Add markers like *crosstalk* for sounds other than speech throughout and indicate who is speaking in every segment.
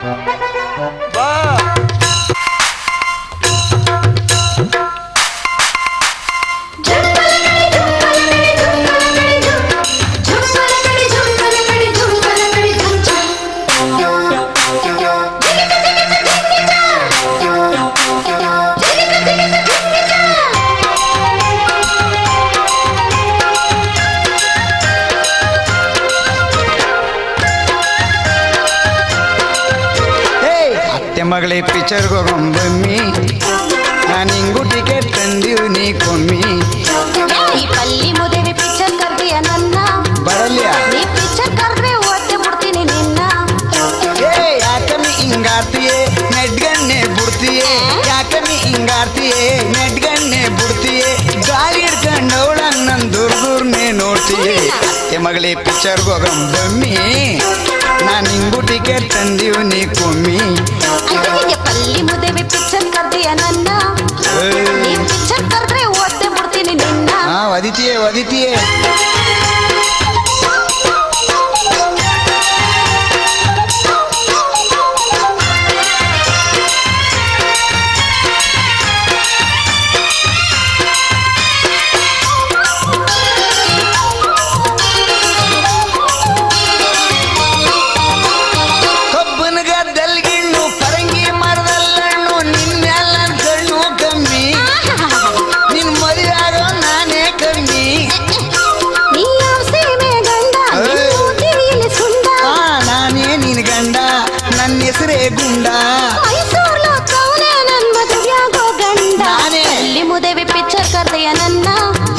Speaker 1: Thank *laughs* you. ಮಗಳೇ ಪಿಕ್ಚರ್ಗೆ ಹೋಗೊಂಬಮ್ಮಿ ನಾನು ಹಿಂಗೂ ಟಿಕೆಟ್ ತಂದೀವಿ ನೀ ಕೊಮ್ಮಿ.
Speaker 2: ಪಲ್ಲಿ ಮುದೇವಿ ಪಿಕ್ಚರ್ ಕರ್ದಿಯ ನನ್ನ?
Speaker 1: ಬರಲ್ಯ?
Speaker 2: ನೀ ಪಿಕ್ಚರ್ ಕರ್ದ್ರೆ ಓದ್ದೆ ಬಿಡ್ತೀನಿ ನಿನ್ನ.
Speaker 1: ಏ ಯಾಕಮ್ಮಿ ಹಿಂಗಾಡ್ತೀಯೇ? ನೆಡ್ಗಣ್ಣೆ ಬಿಡ್ತೀಯೇ? ಯಾಕಮ್ಮಿ ಹಿಂಗಾಡ್ತೀಯೇ? ನೆಡ್ಗಣ್ಣೆ ಬಿಡ್ತೀಯೇ? ಗಾಳಿ ಹಿಡ್ಕೊಂಡು ಅವಳಂಗ್ ನನ್ ದೂರ ದೂರನೇ ನೋಡ್ತೀಯೇ ಮಗಳೇ ಪಿಕ್ಚರ್ಗೆ ಹೋಗೊಂಬಮ್ಮಿ ನಾನು ಹಿಂಗೂ ಟಿಕೆಟ್ ತಂದೀವಿ
Speaker 2: Olha, DPM. ಗುಂಡ ಮೈಸೂರ್ಲು ಕವನೆ ನನ್ ಮದುವೆಯಾಗೋ ಗಂಡ
Speaker 1: ನಾನೇ.
Speaker 2: ಪಲ್ಲಿ ಮುದೇವಿ ಪಿಕ್ಚರ್ ಕರ್ದಿಯ ನನ್ನ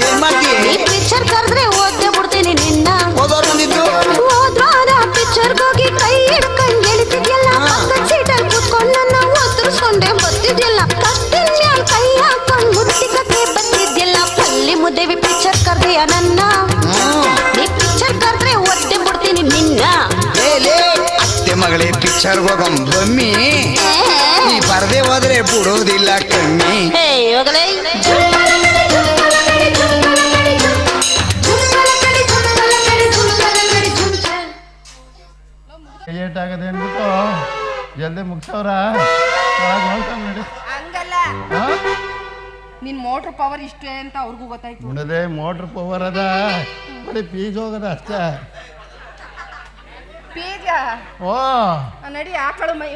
Speaker 1: ಏನ್ ಮಾಡ್ತೀಯ
Speaker 2: ನೀ ಪಿಕ್ಚರ್ ಕರ್ದ್ರೆ ಓದ್ದೆ ಬಿಡ್ತೀನಿ ನಿನ್ನ
Speaker 1: ಓದೋರ್ ಬಂದಿದ್ದು
Speaker 2: ಹೋದ್ವಾರ ಪಿಕ್ಚರ್ ಹೋಗಿ ಕೈ ಹಿಡ್ಕೊಂಡ್ ಎಳಿತಿದ್ಯಲ್ಲ
Speaker 1: ಹಾ.
Speaker 2: ಪಕ್ಕದ ಸೀಟಲ್ಲಿ ಕೂತ್ಕೊಂಡು ನನ್ನ ಒತ್ತರಿಸ್ಕೊಂಡೆ ಬರ್ತಿದ್ಯಲ್ಲ ಕತ್ತಿನ ಮ್ಯಾಲ್ ಕೈ ಹಾಕೊಂಡ್ ಮುತ್ತಿಕಕ್ಕೆ ಬರ್ತಿದ್ಯಲ್ಲ ಪಲ್ಲಿ ಮುದೇವಿ ಪಿಕ್ಚರ್ ಕರ್ದೆಯ ನನ್ನ
Speaker 1: ಅತ್ತೆ ಮಗಳೇ ಪಿಕ್ಚರ್ ಹೋಗಂ ಬಮ್ಮಿ ನೀ ಬರ್ದೆ ಹೋದ್ರೆ ಬಿಡೋದಿಲ್ಲ ಕಮ್ಮಿ
Speaker 3: ಏಟ್ ಆಗದೆ ಅಂದ್ಬಿಟ್ಟು ಜಲ್ದಿ ಮುಗಿಸವ್ರ? ನೋಡ್ಕೊಂಡು ನೋಡಿ
Speaker 4: ಹಂಗಲ್ಲ. ನಿನ್ ಮೋಟ್ರ್ ಪವರ್ ಇಷ್ಟೇ ಅಂತ ಅವ್ರಿಗೂ ಗೊತ್ತಾಯ್ತು.
Speaker 3: ನೋಡದೆ ಮೋಟ್ರ್ ಪವರ್ ಅದ. ಬರೀ ಪೀಸ್ ಹೋಗದ ಅಷ್ಟೇ.
Speaker 4: ಪೀಜ
Speaker 3: ಓ
Speaker 4: ನಡಿ ಆಕಳು ಮೈ.